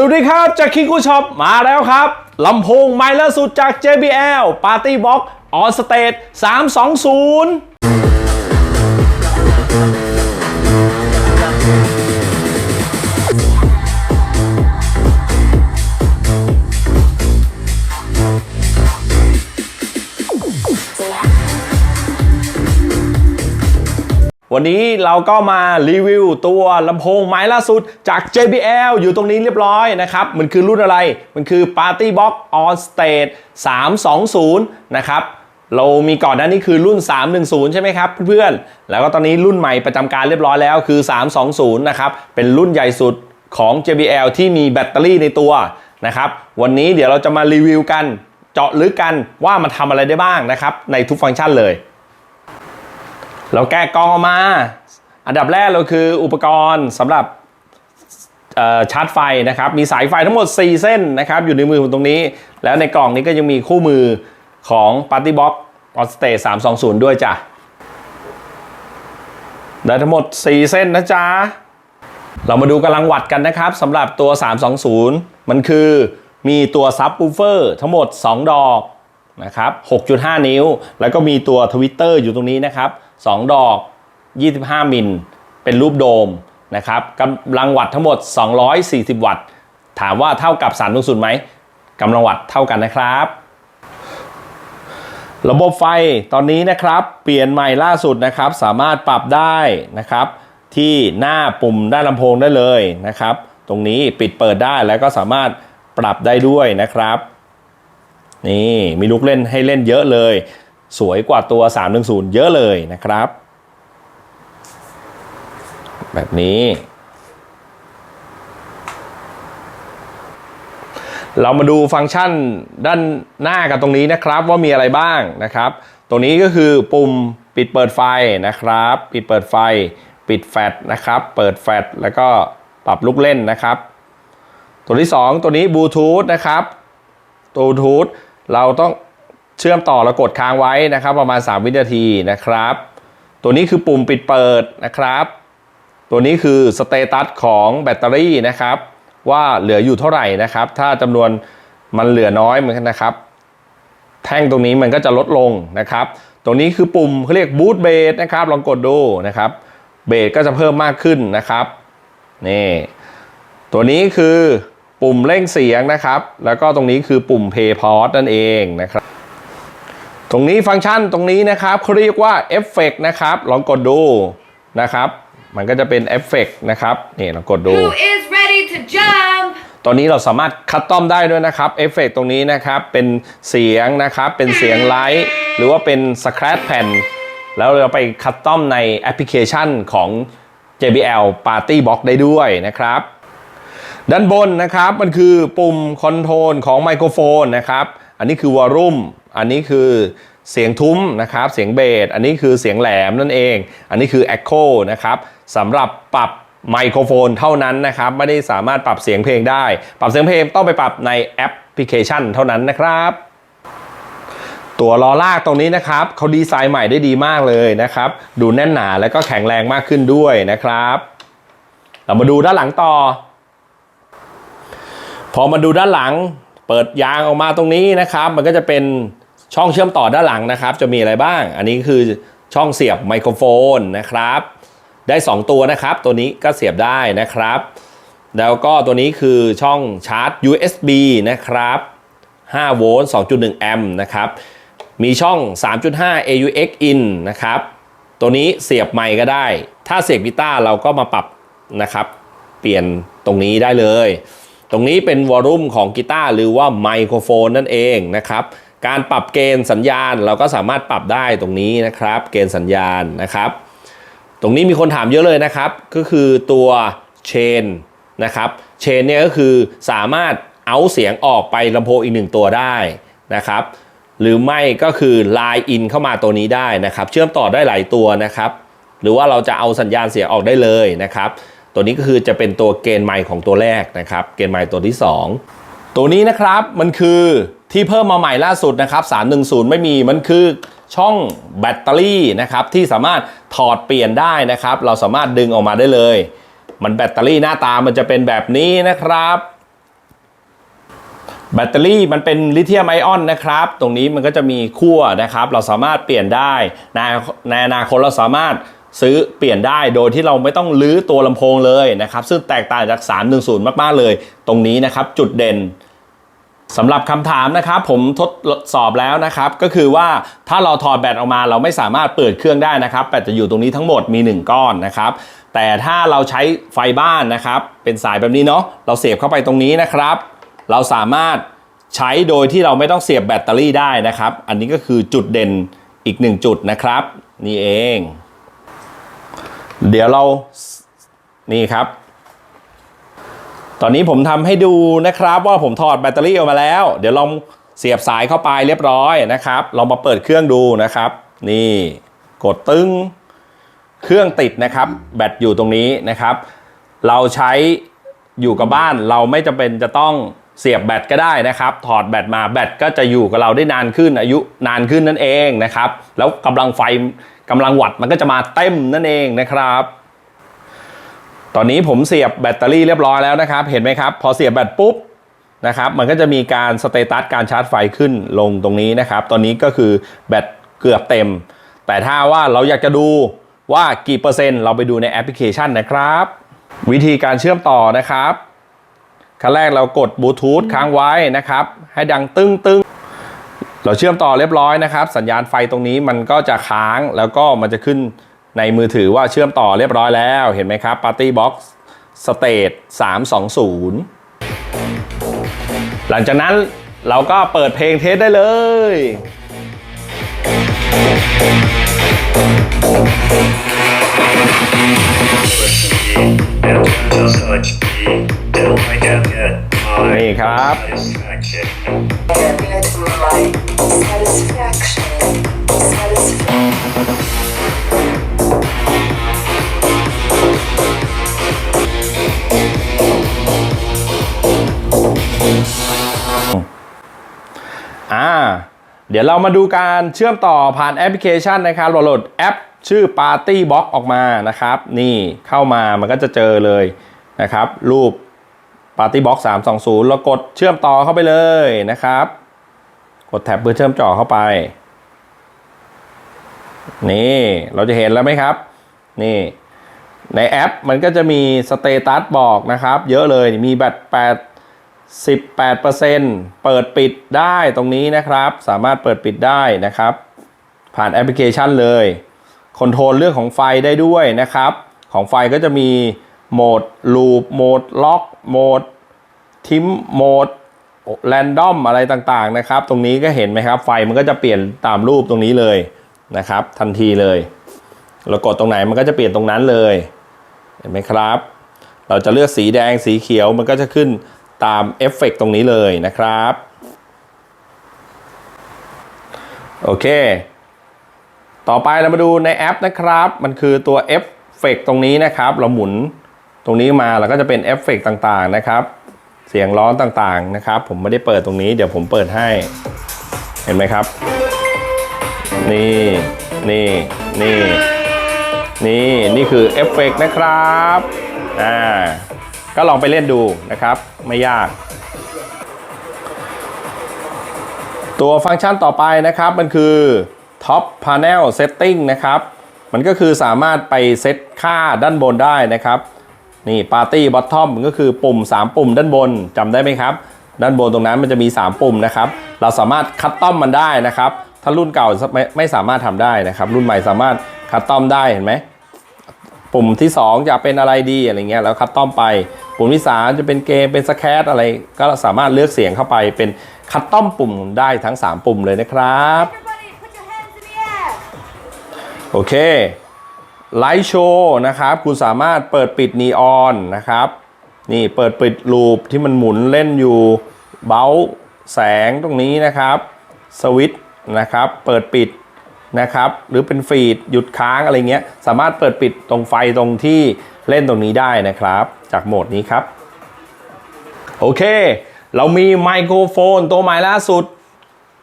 สวัสดีครับ จากคิกูช็อปมาแล้วครับลำโพงไมล์ล่าสุดจาก JBL Party Box On Stage 320 วันนี้เราก็มารีวิวตัวลำโพงไม้ล่าสุดจาก JBL อยู่ตรงนี้เรียบร้อยนะครับ มันคือรุ่นอะไร มันคือ Party Box On Stage 320 นะครับ เรามีก่อนหน้านี้คือรุ่น 310 ใช่ไหมครับเพื่อนๆ แล้วก็ตอนนี้รุ่นใหม่ประจำการเรียบร้อยแล้วคือ 320 นะครับ เป็นรุ่นใหญ่สุดของ JBL ที่มีแบตเตอรี่ในตัวนะครับ วันนี้เดี๋ยวเราจะมารีวิวกัน เจาะลึกกันว่ามันทำอะไรได้บ้างนะครับในทุกฟังก์ชันเลย เราแกะกล่องออกมา อันดับแรกเราคืออุปกรณ์สำหรับชาร์จไฟนะครับ มีสายไฟทั้งหมด 4 เส้นนะครับ อยู่ในมือผมตรงนี้ แล้วในกล่องนี้ก็ยังมีคู่มือของ Party Box On Stage 320 ด้วยจ้ะ ได้ทั้งหมด 4 เส้นนะจ๊ะ เรามาดูกำลังวัดกันนะครับสำหรับตัว 320 มันคือมีตัวซับ w ูเฟอร์ทั้งหมด 2 ดอกนะครับ 6.5 นิ้ว แล้วก็มีตัวทวิตเตอร์อยู่ตรงนี้นะครับ 2 ดอก 25 มิล เป็นรูปโดมนะครับกำลังวัตต์ทั้งหมด 240 วัตต์ ถามว่าเท่ากับ360ไหมกำลังวัตต์เท่ากันนะครับ ระบบไฟตอนนี้นะครับ เปลี่ยนใหม่ล่าสุดนะครับ สามารถปรับได้นะครับ ที่หน้าปุ่มด้านลำโพงได้เลยนะครับ ตรงนี้ปิดเปิดได้แล้วก็สามารถปรับได้ด้วยนะครับ นี่มีลูกเล่นให้เล่นเยอะเลย สวยกว่าตัว 310 เยอะเลยนะครับ แบบนี้ เรามาดูฟังก์ชันด้านหน้ากันตรงนี้นะครับว่ามีอะไรบ้างนะครับ ตรงนี้ก็คือปุ่มปิดเปิดไฟนะครับ ปิดเปิดไฟ ปิดแฟลชนะครับ เปิดแฟลชแล้วก็ปรับลูกเล่นนะครับ ตัวที่ 2 ตัวนี้บลูทูธนะครับบลูทูธเราต้อง เชื่อมต่อแล้วกดค้างไว้นะครับ ประมาณ 3 วินาทีนะครับ ตัวนี้คือปุ่มปิดเปิดนะครับ ตัวนี้คือสเตตัสของแบตเตอรี่นะครับ ว่าเหลืออยู่เท่าไหร่นะครับ ถ้าจำนวนมันเหลือน้อยเหมือนกันนะครับ แท่งตรงนี้มันก็จะลดลงนะครับ ตรงนี้คือปุ่มเขาเรียกบูตเบสนะครับ ลองกดดูนะครับเบสก็จะเพิ่มมากขึ้นนะครับนี่ตัวนี้คือปุ่มเร่งเสียงนะครับ แล้วก็ตรงนี้คือปุ่ม Play Pause นั่นเองนะครับ ตรงนี้ฟังก์ชันตรงนี้นะครับเขาเรียกว่าเอฟเฟกนะครับ ลองกดดูนะครับ มันก็จะเป็นเอฟเฟกนะครับ นี่ลองกดดู Who is ready to jump? ตอนนี้เราสามารถคัดต้อมได้ด้วยนะครับเอฟเฟกตรงนี้นะครับ เป็นเสียงนะครับ เป็นเสียงไลท์หรือว่าเป็นสแครปแผ่น แล้วเราไปคัดต้อมในแอปพลิเคชันของ JBL Party Box ได้ด้วยนะครับ ด้านบนนะครับ มันคือปุ่มคอนโทรลของไมโครโฟนนะครับ อันนี้คือวอลลุ่ม อันนี้คือเสียงทุ้มนะครับ เสียงเบส อันนี้คือเสียงแหลมนั่นเอง อันนี้คือ Echo นะครับสำหรับปรับไมโครโฟนเท่านั้นนะครับ ไม่ได้สามารถปรับเสียงเพลงได้ ปรับเสียงเพลงต้องไปปรับในแอปพลิเคชันเท่านั้นนะครับตัวล้อลากตรงนี้นะครับเขาดีไซน์ใหม่ได้ดีมากเลยนะครับ ดูแน่นหนาและก็แข็งแรงมากขึ้นด้วยนะครับ เรามาดูด้านหลังต่อ พอมาดูด้านหลัง เปิดยางออกมาตรงนี้นะครับ มันก็จะเป็น ช่องเชื่อมต่อด้านหลังนะครับ จะมีอะไรบ้าง อันนี้คือช่องเสียบไมโครโฟนนะครับ ได้ 2 ตัวนะครับ ตัวนี้ก็เสียบได้นะครับ แล้วก็ตัวนี้คือช่องชาร์จ USB นะครับ5โวลต์2.1 แอมป์นะครับ มีช่อง 3.5 AUX in นะครับ ตัวนี้เสียบไมค์ก็ได้ ถ้าเสียบกีตาร์เราก็มาปรับนะครับ เปลี่ยนตรงนี้ได้เลย ตรงนี้เป็นวอลลุ่มของกีตาร์หรือว่าไมโครโฟนนั่นเองนะครับ การปรับเกณฑ์สัญญาณเราก็สามารถปรับได้ตรงนี้นะครับ เกณฑ์สัญญาณนะครับ ตรงนี้มีคนถามเยอะเลยนะครับ ก็คือตัวเชนนะครับเชนเนี่ยก็คือสามารถเอาเสียงออกไปลำโพงอีกหนึ่งตัวได้นะครับ หรือไม่ก็คือ Line in เข้ามาตัวนี้ได้นะครับ เชื่อมต่อได้หลายตัวนะครับ หรือว่าเราจะเอาสัญญาณเสียงออกได้เลยนะครับ ตัวนี้ก็คือจะเป็นตัวเกณฑ์ไมค์ของตัวแรกนะครับ เกณฑ์ไมค์ตัวที่ 2 ตัวนี้นะครับมันคือ ที่เพิ่มมาใหม่ล่าสุดนะครับ 310 ไม่มีมันคือช่องแบตเตอรี่นะครับที่สามารถถอดเปลี่ยนได้นะครับ เราสามารถดึงออกมาได้เลย มันแบตเตอรี่หน้าตามันจะเป็นแบบนี้นะครับ แบตเตอรี่มันเป็นลิเธียมไอออนนะครับ ตรงนี้มันก็จะมีขั้วนะครับ เราสามารถเปลี่ยนได้ในในอนาคตเราสามารถซื้อเปลี่ยนได้โดยที่เราไม่ต้องลื้อตัวลำโพงเลยนะครับ ซึ่งแตกต่างจาก 310 มากๆเลย ตรงนี้นะครับจุดเด่น สำหรับคำถามนะครับผมทดสอบแล้วนะครับก็คือว่าถ้าเราถอดแบตออกมาเราไม่สามารถเปิดเครื่องได้นะครับแบตจะอยู่ตรงนี้ทั้งหมดมี 1 ก้อนนะครับแต่ถ้าเราใช้ไฟบ้านนะครับเป็นสายแบบนี้เนาะเราเสียบเข้าไปตรงนี้นะครับ เราสามารถใช้โดยที่เราไม่ต้องเสียบแบตเตอรี่ได้นะครับ อันนี้ก็คือจุดเด่นอีกหนึ่งจุดนะครับ นี่เอง เดี๋ยวเรานี่ครับ ตอนนี้ผมทำให้ดูนะครับว่าผมถอดแบตเตอรี่ออกมาแล้ว เดี๋ยวลองเสียบสายเข้าไปเรียบร้อยนะครับ ลองมาเปิดเครื่องดูนะครับ นี่กดตึ้งเครื่องติดนะครับ แบตอยู่ตรงนี้นะครับ เราใช้อยู่กับบ้านเราไม่จำเป็นจะต้องเสียบแบตก็ได้นะครับ ถอดแบตมาแบตก็จะอยู่กับเราได้นานขึ้นอายุนานขึ้นนั่นเองนะครับ แล้วกำลังไฟกำลังวัตต์มันก็จะมาเต็มนั่นเองนะครับ ตอนนี้ผมเสียบแบตเตอรี่เรียบร้อยแล้วนะครับ เห็นไหมครับ พอเสียบแบตปุ๊บนะครับมันก็จะมีการสเตตัสการชาร์จไฟขึ้นลงตรงนี้นะครับ ตอนนี้ก็คือแบตเกือบเต็ม แต่ถ้าว่าเราอยากจะดูว่ากี่เปอร์เซ็นต์เราไปดูในแอปพลิเคชันนะครับ วิธีการเชื่อมต่อนะครับขั้นแรกเรากดบลูทูธค้างไว้นะครับ ให้ดังตึ้งตึ้งเราเชื่อมต่อเรียบร้อยนะครับ สัญญาณไฟตรงนี้มันก็จะค้างแล้วก็มันจะขึ้น ในมือถือว่าเชื่อมต่อเรียบร้อยแล้วเห็นไหมครับ Party Box State 320 หลังจากนั้นเราก็เปิดเพลงเทสได้เลยนี่ครับ satisfaction, satisfaction. ดี๋ยวเรามาดูการเชื่อมต่อผ่านแอปพลิเคชันนะครับโหลดแอปชื่อ Party Box ออกมานะครับ นี่เข้ามามันก็จะเจอเลยนะครับ รูป Party Box 320เรากดเชื่อมต่อเข้าไปเลยนะครับ กดแท็บเพื่อเชื่อมต่อเข้าไป นี่เราจะเห็นแล้วไหมครับ นี่ในแอปมันก็จะมีสเตตัสบอกนะครับ เยอะเลยมีแบต8 18%เปิดปิดได้ตรงนี้นะครับ สามารถเปิดปิดได้นะครับ ผ่านแอปพลิเคชันเลยคอนโทรลเรื่องของไฟได้ด้วยนะครับ ของไฟก็จะมีโหมดลูปโหมดล็อกโหมดทิมโหมดแรนดอมอะไรต่างๆนะครับ ตรงนี้ก็เห็นไหมครับ ไฟมันก็จะเปลี่ยนตามรูปตรงนี้เลยนะครับ ทันทีเลยเรากดตรงไหนมันก็จะเปลี่ยนตรงนั้นเลย เห็นไหมครับ เราจะเลือกสีแดงสีเขียวมันก็จะขึ้น ตามเอฟเฟกต์ตรงนี้เลยนะครับ โอเค ต่อไปเรามาดูในแอปนะครับ มันคือตัวเอฟเฟกต์ตรงนี้นะครับ เราหมุนตรงนี้มาแล้วก็จะเป็นเอฟเฟกต์ต่างๆนะครับ เสียงร้อนต่างๆนะครับ ผมไม่ได้เปิดตรงนี้เดี๋ยวผมเปิดให้ เห็นไหมครับ นี่ นี่ นี่ นี่ นี่คือเอฟเฟกต์นะครับ อ่า ก็ลองไปเล่นดูนะครับ ไม่ยาก ตัวฟังก์ชันต่อไปนะครับ มันคือ Top Panel Setting นะครับ มันก็คือสามารถไปเซตค่าด้านบนได้นะครับนี่ Party Bottom ก็คือปุ่ม 3 ปุ่มด้านบนจำได้ไหมครับ ด้านบนตรงนั้นมันจะมี 3 ปุ่มนะครับ เราสามารถคัดต้อมมันได้นะครับ ถ้ารุ่นเก่าไม่ไม่สามารถทำได้นะครับ รุ่นใหม่สามารถคัดต้อมได้เห็นไหม ปุ่มที่ 2 จะเป็นอะไรดีอะไรเงี้ยแล้วคัดต้อมไป ปุ่มที่ 3 จะเป็นเกมเป็นสแครตอะไร ก็สามารถเลือกเสียงเข้าไปเป็นคัดต้อมปุ่มได้ทั้ง 3 ปุ่มเลยนะครับ Everybody, put your hands in the air. โอเคไลท์โชว์นะครับ คุณสามารถเปิดปิดนีออนนะครับ นี่เปิดปิดลูปที่มันหมุนเล่นอยู่เบลแสงตรงนี้นะครับ สวิตช์นะครับ เปิดปิด นะครับ หรือเป็นฟีดหยุดค้างอะไรเงี้ย สามารถเปิดปิดตรงไฟตรงที่เล่นตรงนี้ได้นะครับ จากโหมดนี้ครับ โอเค เรามีไมโครโฟนตัวใหม่ล่าสุด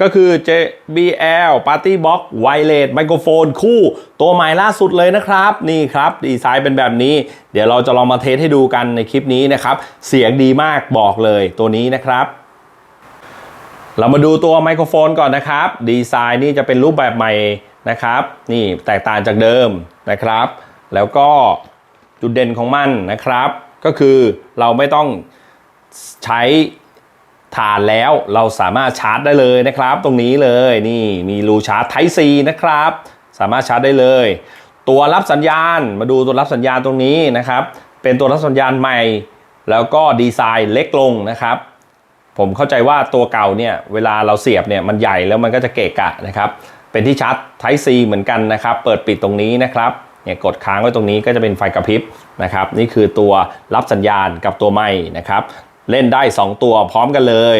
ก็คือ JBL Party Box Wireless Microphone คู่ตัวใหม่ล่าสุดเลยนะครับ นี่ครับ ดีไซน์เป็นแบบนี้ เดี๋ยวเราจะลองมาเทสให้ดูกันในคลิปนี้นะครับ เสียงดีมากบอกเลยตัวนี้นะครับ เรามาดูตัวไมโครโฟนก่อนนะครับ ดีไซน์นี่จะเป็นรูปแบบใหม่นะครับ นี่แตกต่างจากเดิมนะครับ แล้วก็จุดเด่นของมันนะครับ ก็คือเราไม่ต้องใช้ถานแล้วเราสามารถชาร์จได้เลยนะครับ ตรงนี้เลยนี่มีรูชาร์จ Type C นะครับ สามารถชาร์จได้เลย ตัวรับสัญญาณมาดูตัวรับสัญญาณตรงนี้นะครับ เป็นตัวรับสัญญาณใหม่ แล้วก็ดีไซน์เล็กลงนะครับ ผมเข้าใจว่าตัวเก่าเนี่ยเวลาเราเสียบเนี่ยมันใหญ่แล้วมันก็จะเกะกะนะครับ เป็นที่ชาร์จ Type C เหมือนกันนะครับ เปิดปิดตรงนี้นะครับเนี่ยกดค้างไว้ตรงนี้ก็จะเป็นไฟกระพริบนะครับ นี่คือตัวรับสัญญาณกับตัวไม้นะครับ เล่นได้ 2 ตัวพร้อมกันเลย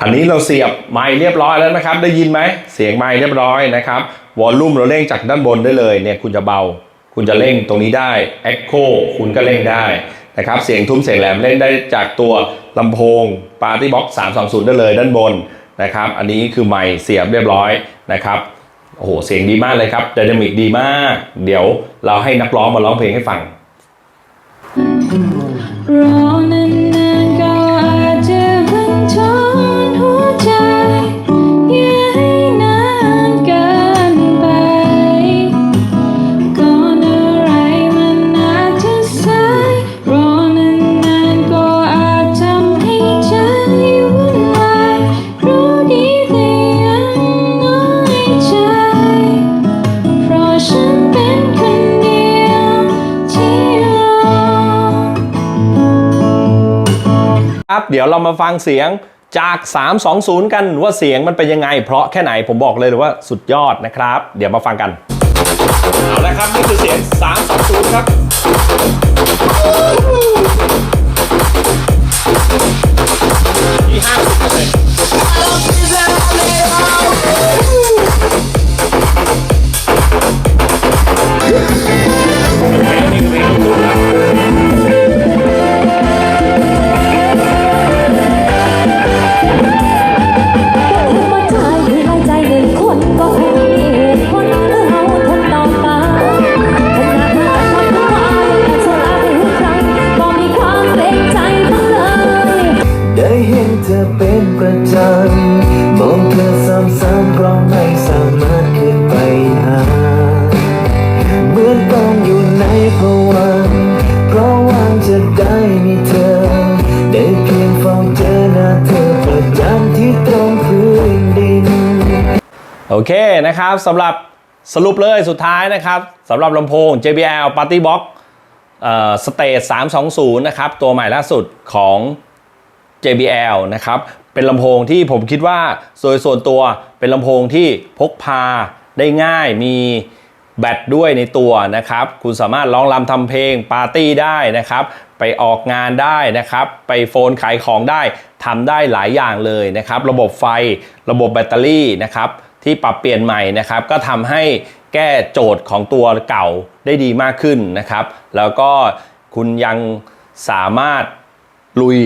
อันนี้เราเสียบไม้เรียบร้อยแล้วนะครับ ได้ยินไหมเสียงไม้เรียบร้อยนะครับวอลลุ่มเราเร่งจากด้านบนได้เลยเนี่ยคุณจะเบา คุณจะเร่งตรงนี้ได้ Echo คุณก็เร่งได้ นะครับเสียงทุ้มเสียงแหลมเล่นได้จากตัวลำโพง Party Box 320 ได้เลยด้านบนนะครับอันนี้คือไมค์เสียบเรียบร้อยนะครับโอ้โหเสียงดีมากเลยครับไดนามิกดีมาก เดี๋ยวเราให้นักร้องมาร้องเพลงให้ฟังรอนาน ครับเดี๋ยวเรามาฟังเสียงจาก 320 กันว่าเสียงมันเป็นยังไง เพราะแค่ไหนผมบอกเลยว่าสุดยอดนะครับ เดี๋ยวมาฟังกัน เอาละครับนี่คือเสียง 320 ครับ ที่50% โอเคนะครับสำหรับสรุปเลยสุดท้ายนะครับสำหรับลำโพง JBL Party Box เอ่อสเตจ320 นะครับ ตัวใหม่ล่าสุดของ JBL นะครับ เป็นลำโพงที่ผมคิดว่าโดยส่วนตัวเป็นลำโพงที่พกพาได้ง่ายมีแบตด้วยในตัวนะครับ คุณสามารถร้องรำทำเพลงปาร์ตี้ได้นะครับ ไปออกงานได้นะครับ ไปโฟนขายของได้ทำได้หลายอย่างเลยนะครับ ระบบไฟระบบแบตเตอรี่นะครับ ที่ปรับเปลี่ยนใหม่นะครับ ก็ทำให้แก้โจทย์ของตัวเก่าได้ดีมากขึ้นนะครับ แล้วก็คุณยังสามารถลุย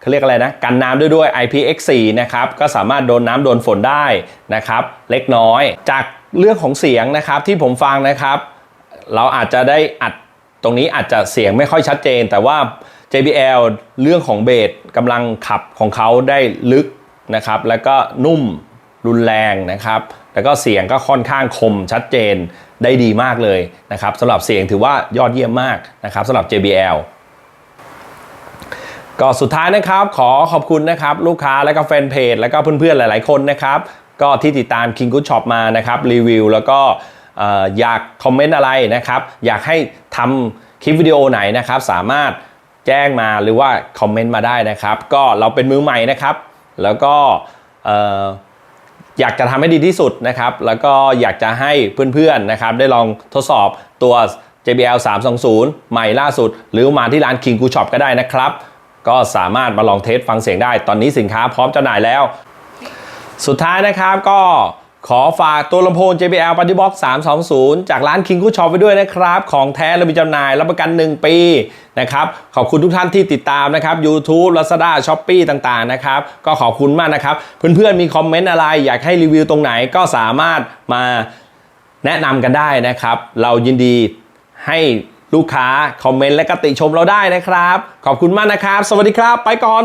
เขาเรียกอะไรนะกันน้ำด้วยด้วย IPX4 นะครับก็สามารถโดนน้ำโดนฝนได้นะครับเล็กน้อย จากเรื่องของเสียงนะครับที่ผมฟังนะครับ เราอาจจะได้อัดตรงนี้อาจจะเสียงไม่ค่อยชัดเจน แต่ว่า JBL เรื่องของเบสกำลังขับของเขาได้ลึกนะครับแล้วก็นุ่ม รุนแรงนะครับ แล้วก็เสียงก็ค่อนข้างคมชัดเจนได้ดีมากเลยนะครับสำหรับเสียงถือว่ายอดเยี่ยมมากนะครับสำหรับ JBL ก็สุดท้ายนะครับขอขอบคุณนะครับลูกค้าและก็แฟนเพจและก็เพื่อนๆหลาย ๆ คนนะครับ ก็ที่ติดตาม King Good Shop มานะครับรีวิว แล้วก็เอ่อยากคอมเมนต์อะไรนะครับ อยากให้ทำคลิปวิดีโอไหนนะครับ สามารถแจ้งมาหรือว่าคอมเมนต์มาได้นะครับ ก็เราเป็นมือใหม่นะครับ แล้วก็ อยากจะทำให้ดีที่สุดนะครับ แล้วก็อยากจะให้เพื่อนๆนะครับ ได้ลองทดสอบตัว JBL 320 ใหม่ล่าสุด หรือมาที่ร้าน King Good Shop ก็ได้นะครับ ก็สามารถมาลองเทสฟังเสียงได้ ตอนนี้สินค้าพร้อมจำหน่ายแล้ว สุดท้ายนะครับก็ ขอฝากตัวลำโพง JBL Party Box 320 จากร้าน King Good Shop ไว้ด้วยนะครับ ของแท้และมีจำหน่ายรับประกัน 1 ปีนะครับ ขอบคุณทุกท่านที่ติดตามนะครับ YouTube Lazada Shopee ต่างๆนะครับ ก็ขอบคุณมากนะครับ เพื่อนๆมีคอมเมนต์อะไร อยากให้รีวิวตรงไหนก็สามารถมาแนะนำกันได้นะครับ เรายินดีให้ลูกค้าคอมเมนต์และกติชมเราได้นะครับ ขอบคุณมากนะครับ สวัสดีครับ ไปก่อน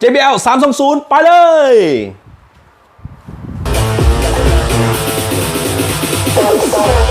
JBL 320 ไปเลย Thank you.